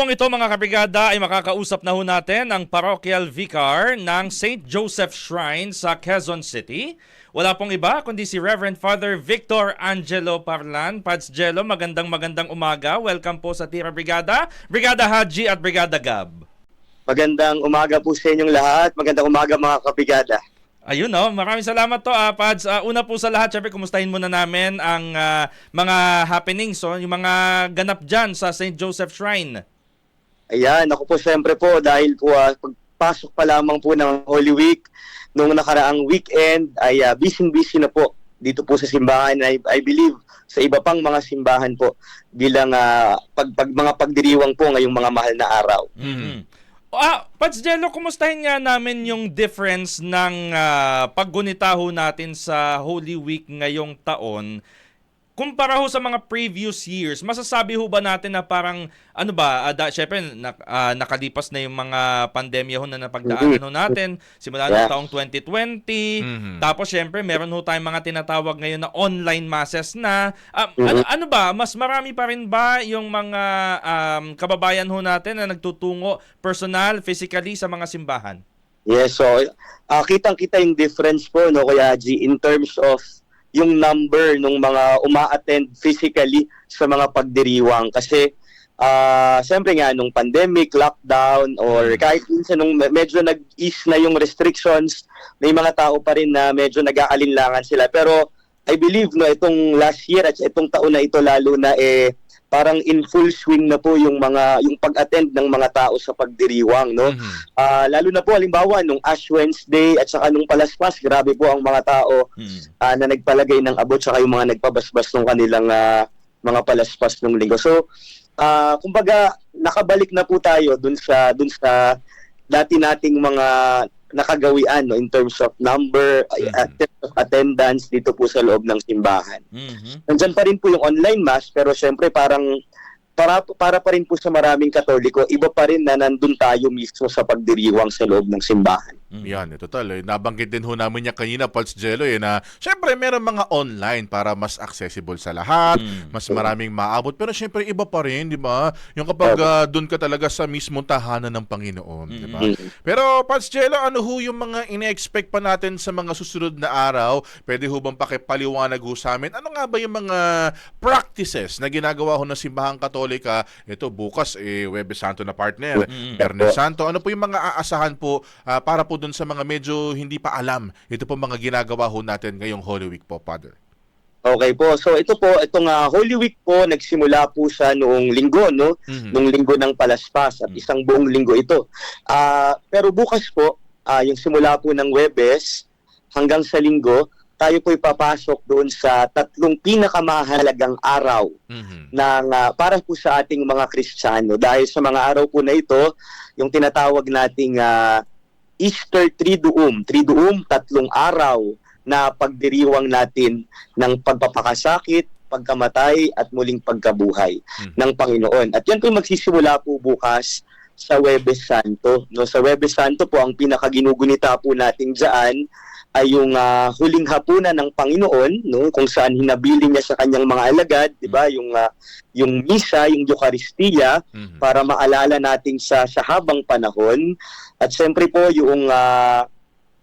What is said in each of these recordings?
pong ito mga kabrigada ay makakausap na ho natin ang parochial vicar ng St. Joseph Shrine sa Quezon City. Wala pong iba kundi si Reverend Father Victor Angelo Parlan. Pads Jello, magandang magandang umaga. Welcome po sa Tira Brigada, Brigada Haji at Brigada Gab. Magandang umaga po sa inyong lahat. Magandang umaga mga kabigada. Ayun no, maraming salamat to ah, Pads. Ah, una po sa lahat, syempre kumustahin muna namin ang ah, mga happenings, so, yung mga ganap dyan sa St. Joseph Shrine. Ayan, ako po siyempre po dahil po ah, pagpasok pa lamang po ng Holy Week nung nakaraang weekend ay uh, busy-busy na po dito po sa simbahan. I, I believe sa iba pang mga simbahan po bilang ah, pag, pag mga pagdiriwang po ngayong mga mahal na araw. Mhm. Ah, Pats Jello, kumustahin nga namin yung difference ng ah, paggunita natin sa Holy Week ngayong taon kumpara ho sa mga previous years, masasabi ho ba natin na parang, ano ba, uh, da, syempre, na, ah, nakalipas na yung mga pandemya ho na napagdaanan ho natin, simula ng Yeah. taong 2020, Mhm. tapos syempre, meron ho tayong mga tinatawag ngayon na online masses na. Ah, Mhm. ano, ano ba, mas marami pa rin ba yung mga um, kababayan ho natin na nagtutungo personal, physically sa mga simbahan? Yes, so ah, kitang-kita yung difference po no Kuya G in terms of yung number ng mga uma-attend physically sa mga pagdiriwang. Kasi ah siyempre nga nung pandemic, lockdown or kahit minsan nung me- medyo nag-ease na yung restrictions, may mga tao pa rin na medyo nag-aalinlangan sila. Pero I believe no itong last year at itong taon na ito lalo na eh parang in full swing na po yung mga yung pag-attend ng mga tao sa pagdiriwang no Mhm. Ah, lalo na po halimbawa nung Ash Wednesday at saka nung Palaspas, grabe po ang mga tao Hmm. ah, na nagpalagay ng abot saka yung mga nagpabasbas ng kanilang ah, mga palaspas ng linggo. So, ah, kumbaga nakabalik na po tayo dun sa dun sa dati nating mga nakagawian no in terms of number, Mhm. terms of attendance dito po sa loob ng simbahan. Mhm. Nandyan pa rin po yung online mass pero syempre parang para para pa rin po sa maraming Katoliko, iba pa rin na nandun tayo mismo sa pagdiriwang sa loob ng simbahan. Mhm. Yan, total. Eh. Nabanggit din ho namin niya kanina, Pulse Jello, eh, na syempre meron mga online para mas accessible sa lahat, Mm. mas maraming maabot. Pero syempre iba pa rin, di ba? Yung kapag ah, doon ka talaga sa mismong tahanan ng Panginoon, di ba? Mm. Pero Pulse Jello, ano ho yung mga ine-expect pa natin sa mga susunod na araw? Pwede ho bang pakipaliwanag ho sa amin? Ano nga ba yung mga practices na ginagawa ho ng Simbahang Katolika? Ito, bukas, eh, Webes Santo na partner. Mm. Biyernes Santo. Ano po yung mga aasahan po ah, para po dun sa mga medyo hindi pa alam ito po mga ginagawa ho natin ngayong Holy Week po, Father? Okay po. So ito po, itong ah, Holy Week po nagsimula po siya noong linggo, no? Mhm. Nung linggo ng Palaspas at Mm. isang buong linggo ito. Ah, pero bukas po, ah, yung simula po ng Webes hanggang sa linggo, tayo po ipapasok doon sa tatlong pinakamahalagang araw Mhm. ng ah, para po sa ating mga Kristiyano dahil sa mga araw po na ito yung tinatawag nating ah, Easter Triduum. Triduum tatlong araw na pagdiriwang natin ng pagpapakasakit pagkamatay at muling pagkabuhay Mhm. ng Panginoon. At yan po yung magsisimula po bukas sa Webes Santo. No sa Webes Santo po ang pinakaginugunita po natin diyan ay yung ah, huling hapunan ng Panginoon no kung saan hinabilin niya sa kanyang mga alagad di ba yung ah, yung misa yung Eucharistia Mhm. para maalala natin sa sa habang panahon at siyempre po yung ah,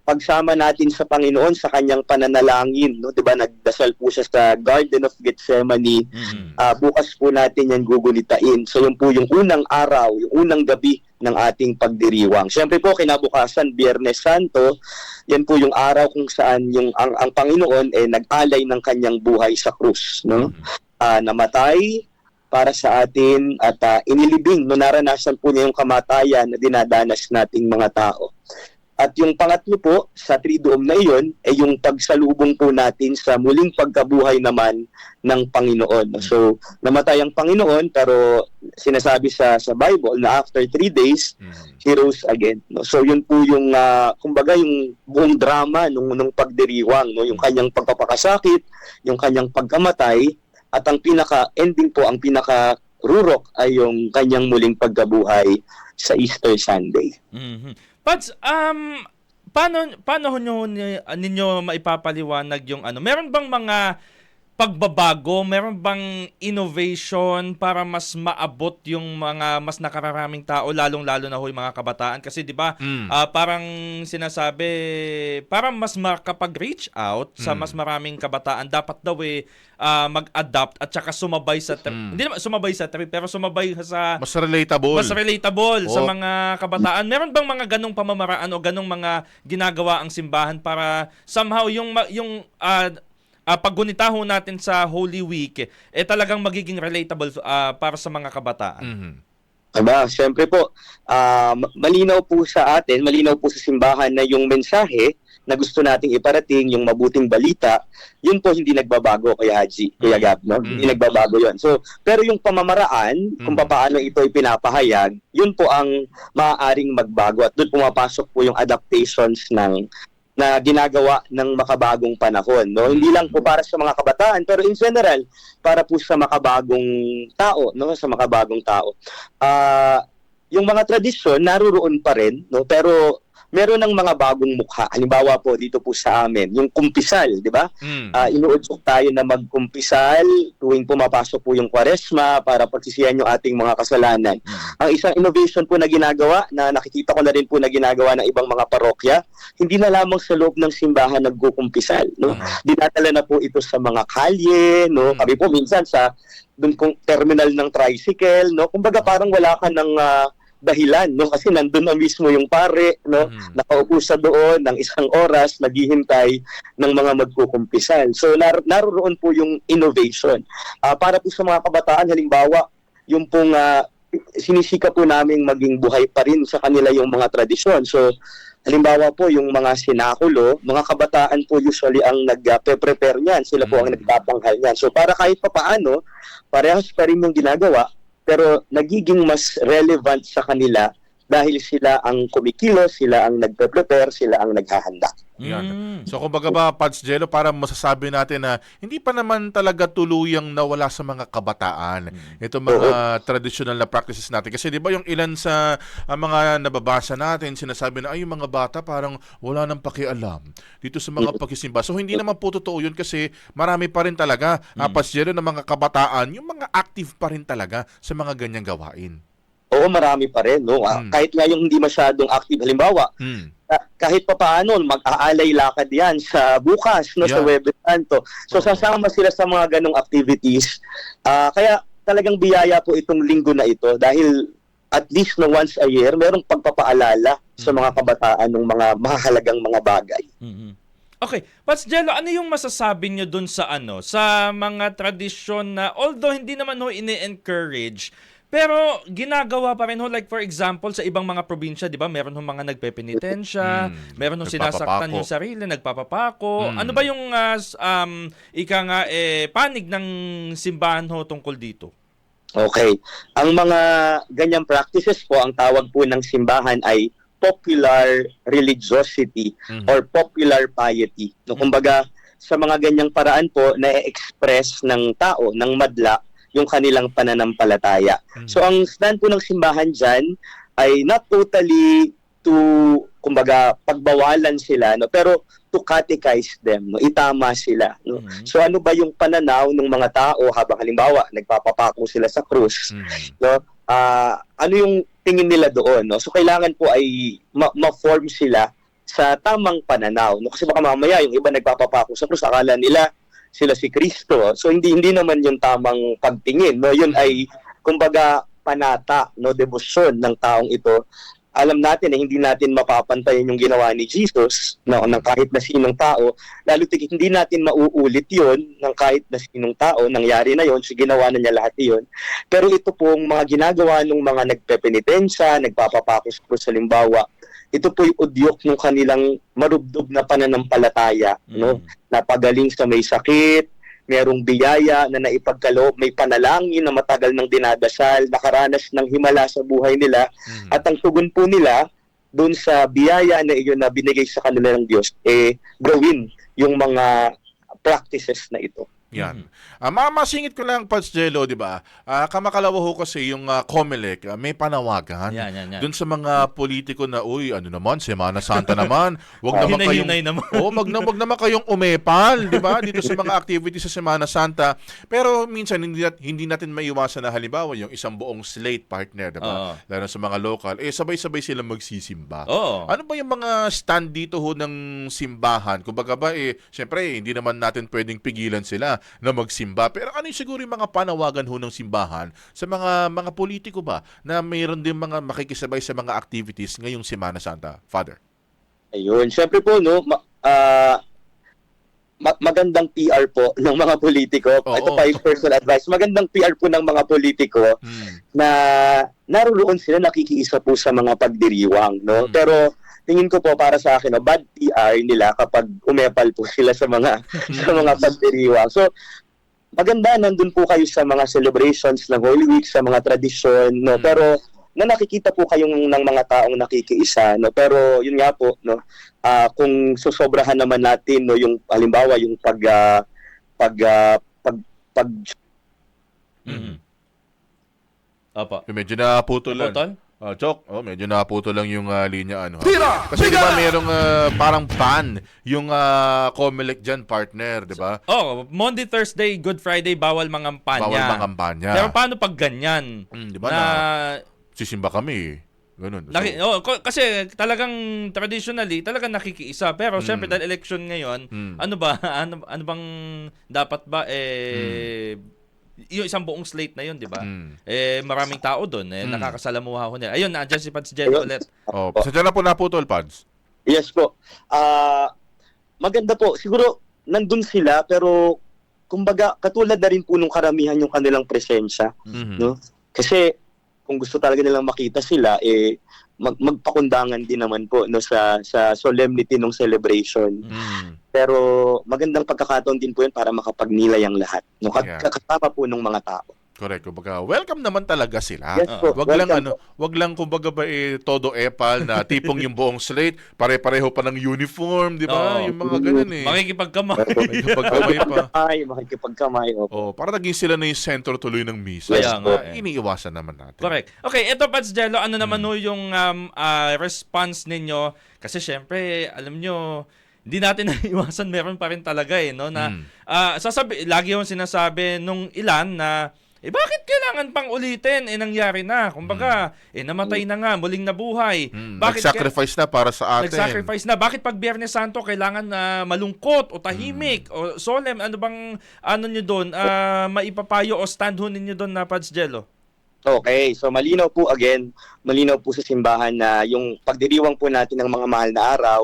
pagsama natin sa Panginoon sa kanyang pananalangin no 'di ba nagdasal po siya sa Garden of Gethsemane Mhm. Ah, bukas po natin yan gugunitain. So yun po yung unang araw, yung unang gabi ng ating pagdiriwang. Siyempre po kinabukasan, Biyernes Santo, yan po yung araw kung saan yung ang, ang Panginoon eh nag-alay ng kanyang buhay sa krus, no? Ah, namatay para sa atin at ah, inilibing no naranasan po niya yung kamatayan na dinadanas nating mga tao. At yung pangatlo po sa Triduum na iyon ay yung pagsalubong po natin sa muling pagkabuhay naman ng Panginoon. So, namatay ang Panginoon pero sinasabi sa sa Bible na after three days, Mhm. he rose again. No? So, yun po yung, ah, kumbaga, yung buong drama nung, nung pagdiriwang, no? yung kanyang pagpapakasakit, yung kanyang pagkamatay, at ang pinaka-ending po, ang pinaka-rurok ay yung kanyang muling pagkabuhay sa Easter Sunday. Mhm. Pads, um, paano, paano nyo, ninyo maipapaliwanag yung ano? Meron bang mga pagbabago? Meron bang innovation para mas maabot yung mga mas nakararaming tao, lalong-lalo na ho yung mga kabataan? Kasi di ba, Mm. ah, parang sinasabi, para mas makapag-reach out sa Mm. mas maraming kabataan, dapat daw eh ah, mag-adapt at saka sumabay sa, tri- Mm. hindi naman sumabay sa trip, pero sumabay sa Mas relatable. mas relatable sa Oh. mga kabataan. Meron bang mga ganong pamamaraan o ganong mga ginagawa ang simbahan para somehow yung yung ah, ah, paggunita ho natin sa Holy Week eh talagang magiging relatable ah, para sa mga kabataan. Mhm. Aba, syempre po, ah, ma- malinaw po sa atin, malinaw po sa simbahan na yung mensahe na gusto nating iparating, yung mabuting balita, yun po hindi nagbabago Kuya Haji, Kuya Mm. Gab, no? Mm. Hindi nagbabago yun. So, pero yung pamamaraan, kung Mm. paano ito ipinapahayag, yun po ang maaaring magbago at doon pumapasok po yung adaptations ng na ginagawa ng makabagong panahon no? Hindi lang po para sa mga kabataan pero in general para po sa makabagong tao no? Sa makabagong tao. Ah yung mga tradisyon naruroon pa rin no? Pero meron ng mga bagong mukha halimbawa po dito po sa amin yung kumpisal di ba Mm. uh, inuudsok tayo na magkumpisal tuwing pumapasok po yung kwaresma para pagsisihan yung ating mga kasalanan. Ang isang innovation po na ginagawa, na nakikita ko na rin po na ginagawa ng ibang mga parokya, hindi na lamang sa loob ng simbahan nagkukumpisal. No? Mhm. Dinadala na po ito sa mga kalye, no? Mm. Kami po minsan sa dun kung terminal ng tricycle, no? Kumbaga parang wala ka ng ah, dahilan, no? Kasi nandun na mismo yung pare, no? Mhm. nakaupo sa doon ng isang oras, naghihintay ng mga magkukumpisal. So nar- naroon po yung innovation. Ah, para po sa mga kabataan, halimbawa, yung pong ah, sinisika po namin maging buhay pa rin sa kanila yung mga tradisyon. So halimbawa po yung mga sinakulo, mga kabataan po usually ang nag-prepare niyan. Sila po ang Mm. nagtatanghal niyan. So para kahit papaano, parehas pa rin yung ginagawa, pero nagiging mas relevant sa kanila dahil sila ang kumikilos, sila ang nagpe-prepare, sila ang naghahanda. Yan. Mm. So kumbaga ba, Pats Jello, para masasabi natin na hindi pa naman talaga tuluyang nawala sa mga kabataan ito mga traditional na practices natin. Kasi di ba yung ilan sa ah, mga nababasa natin, sinasabi na ay yung mga bata parang wala nang pakialam dito sa mga pagsisimba. So hindi naman po totoo yun kasi marami pa rin talaga, mm. Pats Jello, ng mga kabataan, yung mga active pa rin talaga sa mga ganyang gawain. Oo, marami pa rin. No? Ah, Mm. Kahit nga yung hindi masyadong active. Halimbawa, Hmm. Ah, kahit pa paano, mag-aalay lakad yan sa bukas, no, sa Yeah. Webes Santo. So sasama sila sa mga ganong activities. Ah, kaya talagang biyaya po itong linggo na ito dahil at least no once a year, merong pagpapaalala sa Mm. mga kabataan ng mga mahalagang mga bagay. Mhm. Okay, Pats Jello, ano yung masasabi nyo dun sa ano, sa mga tradisyon na although hindi naman ho ini-encourage, pero ginagawa pa rin ho like for example sa ibang mga probinsya, 'di ba? Meron ho mga nagpepenitensya, Mm, meron ho sinasaktan yung sarili, nagpapapako. Mm. Ano ba yung s- um ika nga eh panig ng simbahan ho tungkol dito? Okay. Ang mga ganyang practices po, ang tawag po ng simbahan ay popular religiosity Mhm. or popular piety. No, kumbaga, sa mga ganyang paraan po, na-express ng tao, ng madla, yung kanilang pananampalataya. Mhm. So, ang stand po ng simbahan dyan ay not totally to, kumbaga, pagbawalan sila, no? pero to catechize them, no? itama sila. No? Mhm. So ano ba yung pananaw ng mga tao habang halimbawa nagpapapako sila sa krus? Mhm. No? Ah, ano yung tingin nila doon? No? So kailangan po ay ma- ma-form sila sa tamang pananaw. No? Kasi baka mamaya yung iba nagpapapako sa krus, akala nila sila si Kristo. So hindi hindi naman yung tamang pagtingin. No? Yun ay kumbaga panata, no, debosyon ng taong ito alam natin na hindi natin mapapantayan yung ginawa ni Jesus na ng kahit na sinong tao, lalo tigit hindi natin mauulit yon ng kahit na sinong tao, nangyari na yon so ginawa na niya lahat yon Pero ito pong mga ginagawa ng mga nagpepenitensya, nagpapapakos po sa limbawa, ito po yung udyok ng kanilang marubdob na pananampalataya, no? Mhm. napagaling sa may sakit, merong biyaya na naipagkaloob, may panalangin na matagal nang dinadasal, nakaranas ng himala sa buhay nila, Mhm. at ang tugon po nila doon sa biyaya na iyon na binigay sa kanila ng Diyos, eh, gawin yung mga practices na ito. Yan. Ah, ma- masingit ko lang, Pats Jello, di ba? Ah, kamakalawa ho kasi yung ah, COMELEC, ah, may panawagan. Yan, yan, yan. Doon sa mga politiko na, uy, ano naman, Semana Santa naman. Wag naman kayong... Naman. Oo, wag, na, wag naman kayong umepal, di ba? Dito sa mga activities sa Semana Santa. Pero minsan, hindi, nat- hindi natin maiwasan na halimbawa yung isang buong slate partner, di ba? Lalo sa mga local, eh sabay-sabay sila magsisimba. Oo. Ano ba yung mga stand dito ho ng simbahan? Kumbaga ba, eh, syempre, hindi naman natin pwedeng pigilan sila na magsimba. Pero ano yung siguro yung mga panawagan ho ng simbahan sa mga mga politiko ba na mayroon din mga makikisabay sa mga activities ngayong Semana Santa? Father. Ayun. Siyempre po, no, ma- ah, ma- magandang PR po ng mga politiko. Oo. Ito pa yung personal advice. Magandang PR po ng mga politiko Hmm. na naroon sila nakikiisa po sa mga pagdiriwang, no? Mm. Pero tingin ko po para sa akin, no, bad PR nila kapag umepal po sila sa mga sa mga pagdiriwang. So, maganda nandun po kayo sa mga celebrations ng Holy Week, sa mga tradisyon, no? Mm. Pero na nakikita po kayong ng mga taong nakikiisa, no? Pero yun nga po, no? ah, kung susobrahan naman natin, no, yung halimbawa yung pag ah, pag ah, pag pag Mhm. Opo. Eh, Medyo naputol lang. Putol? Ah, Chok, oh, medyo naputol lang yung ah, linya ano. ha? Kasi di ba merong ah, parang ban yung uh, COMELEC dyan, partner, di ba? Oh, Monday, Thursday, Good Friday, bawal mangampanya. Bawal mangampanya. Pero paano pag ganyan? Mm, di ba na, na, sisimba kami. Ganun. So, naki- oh, kasi talagang traditionally, talagang nakikiisa. Pero Mm. syempre dahil election ngayon, mm, ano ba, ano, ano bang dapat ba, eh, yung isang buong slate na yun, di ba? mm. Eh, maraming tao doon, eh, Mm. nakakasalamuha ko nila. Ayun, nandiyan si Jello Ayun. ulit. Oh, sa na po naputol, Pads. Yes po. Ah, maganda po. Siguro nandun sila pero kumbaga katulad na rin po nung karamihan yung kanilang presensya, Mhm. no? Kasi kung gusto talaga nilang makita sila eh mag magpakundangan din naman po no sa sa solemnity ng celebration. Mm. Pero magandang pagkakataon din po 'yun para makapagnilay ang lahat. No Kat- Yeah. kasama po ng mga tao. Correct. Kumbaga, welcome naman talaga sila. Yes po. Wag lang welcome ano, wag lang kumbaga ba eh todo epal na tipong yung buong slate, pare-pareho pa ng uniform, di ba? Oo. Yung mga ganun eh. Makikipagkamay. Makikipagkamay pa. Ay, makikipagkamay. Opo. Oh, para naging sila na yung center tuloy ng misa. Kaya nga, So, eh. Iniiwasan naman natin. Correct. Okay, ito Pats Jello, ano naman Mm. ho yung um, ah, response ninyo? Kasi syempre, alam nyo, hindi natin naiwasan, meron pa rin talaga eh, no? Na, Mm. ah, sasabi, lagi yung sinasabi nung ilan na, eh bakit kailangan pang ulitin? Eh nangyari na. Kumbaga, eh namatay na nga, muling nabuhay. Mm. Bakit Nag-sacrifice na para sa atin. Nag-sacrifice na. Bakit pag Biyernes Santo kailangan na malungkot o tahimik o solemn? Ano bang ano nyo doon? ah, maipapayo o stand ho ninyo doon na Pads Jello? Okay, so malinaw po again, malinaw po sa simbahan na yung pagdiriwang po natin ng mga mahal na araw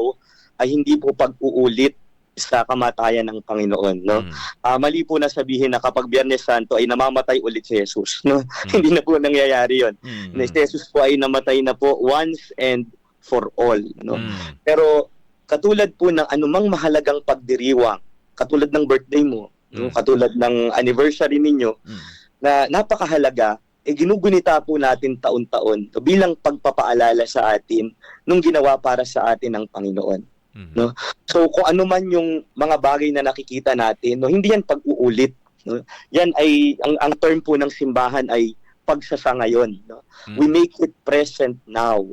ay hindi po pag-uulit sa kamatayan ng Panginoon, no? Mm. Ah, mali po na sabihin na kapag Biyernes Santo ay namamatay ulit si Jesus, no? hindi na po nangyayari 'yon. Mm. Na si Jesus po ay namatay na po once and for all, no? Mm. Pero katulad po ng anumang mahalagang pagdiriwang, katulad ng birthday mo, no? Mm. katulad ng anniversary ninyo, Mm. na napakahalaga, eh ginugunita po natin taon-taon bilang pagpapaalala sa atin nung ginawa para sa atin ng Panginoon. Mm. No? So kung ano man yung mga bagay na nakikita natin, no, hindi yan pag-uulit. No? Yan ay, ang, ang term po ng simbahan ay pagsasangayon. No? Mm. We make it present now.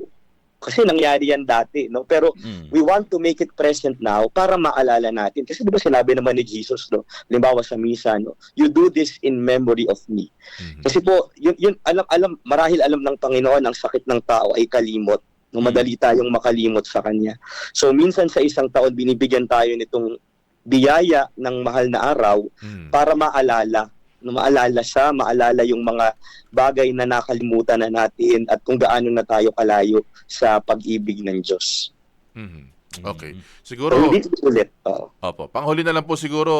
Kasi nangyari yan dati, no? Pero Mm. we want to make it present now para maalala natin. Kasi di ba sinabi naman ni Jesus, no? Halimbawa sa misa, no? You do this in memory of me. Mm. Kasi po, yun, yun alam, alam, marahil alam ng Panginoon ang sakit ng tao ay kalimot. Mm. madali tayong makalimot sa Kanya. So, minsan sa isang taon, binibigyan tayo nitong biyaya ng mahal na araw Mm. para maalala. No, maalala siya, maalala yung mga bagay na nakalimutan na natin at kung gaano na tayo kalayo sa pag-ibig ng Diyos. Mhm. Okay. Siguro, ulit. Oo. Opo. Panghuli na lang po siguro,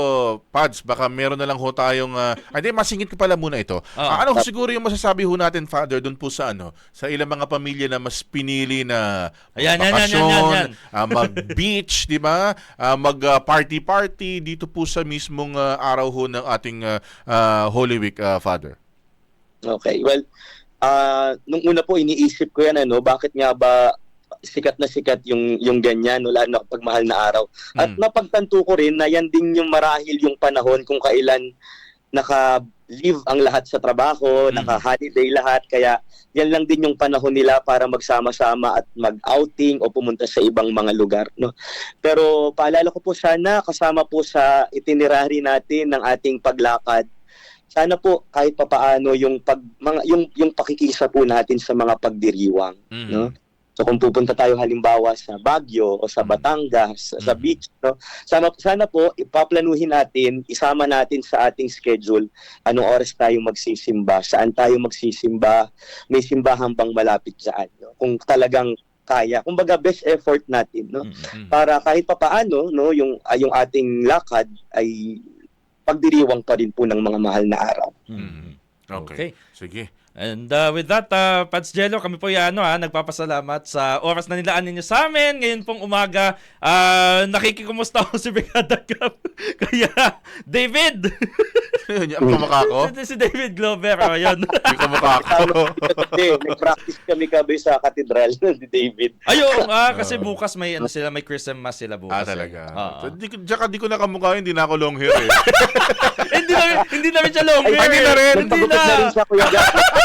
Pads, baka meron na lang ho tayong... ay, hindi, masingit ko pala muna ito. Ah. Ah, ano siguro yung masasabi ho natin, Father, doon po sa ano, sa ilang mga pamilya na mas pinili na Ayan, yan, yan, yan, bakasyon, yan, yan. ah, mag-beach, di ba? Ah, mag-party-party dito po sa mismong ah, araw ho ng ating ah, ah, Holy Week, ah, Father. Okay. Well, ah nung una po iniisip ko yan ano, bakit nga ba sikat na sikat yung yung ganyan, lalo na kapag mahal na araw. At Mm. napagtanto ko rin na yan din yung marahil yung panahon kung kailan naka-leave ang lahat sa trabaho, Mm. naka-holiday lahat, kaya yan lang din yung panahon nila para magsama-sama at mag-outing o pumunta sa ibang mga lugar. No? Pero paalala ko po sana, kasama po sa itinerary natin ng ating paglakad, sana po kahit papaano yung pag mga yung yung pakikisa po natin sa mga pagdiriwang Mm. no so kung pupunta tayo halimbawa sa Baguio o sa Mm. Batangas sa Mm. beach no sana sana po ipaplanuhin natin isama natin sa ating schedule anong oras tayo magsisimba saan tayo magsisimba may simbahan bang malapit saan no kung talagang kaya kumbaga best effort natin no Mm. Mm. para kahit papaano no yung ah, yung ating lakad ay pagdiriwang pa rin po ng mga mahal na araw. Mm. Okay. Okay. Sige. And uh, with that, uh, Pats Jello, kami po yan, ano, ha, nagpapasalamat sa oras na nilaan ninyo sa amin. Ngayon pong umaga, uh, nakikikumusta ko si Brigada Cap. Kaya, David! Yun, Ang kamukha ko? si David Glover, oh, yun. Yung kamukha ko. Kasi nag-practice kami kabi sa katedral ni David. Ayun, ah, kasi bukas may ano sila, may Christmas sila bukas. Ah, eh. talaga. Oo. So, di, ko- tsaka di ko na kamukha, hindi na ako long hair eh. hindi na hindi na rin siya long Ay, hair. hindi na rin. Hindi Nagpagupit na rin na. siya, Kuya Jack.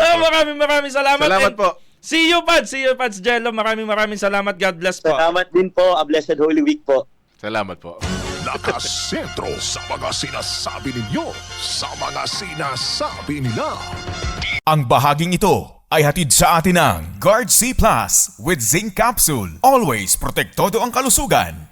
Ah, maraming maraming salamat. Salamat And po. See you, Pads. See you, Pads Jello. Maraming maraming salamat. God bless po. Salamat din po. A blessed Holy Week po. Salamat po. Nakasentro sa mga sinasabi ninyo, sa mga sinasabi nila. Ang bahaging ito ay hatid sa atin ng Guard C Plus with Zinc Capsule. Always protektado ang kalusugan.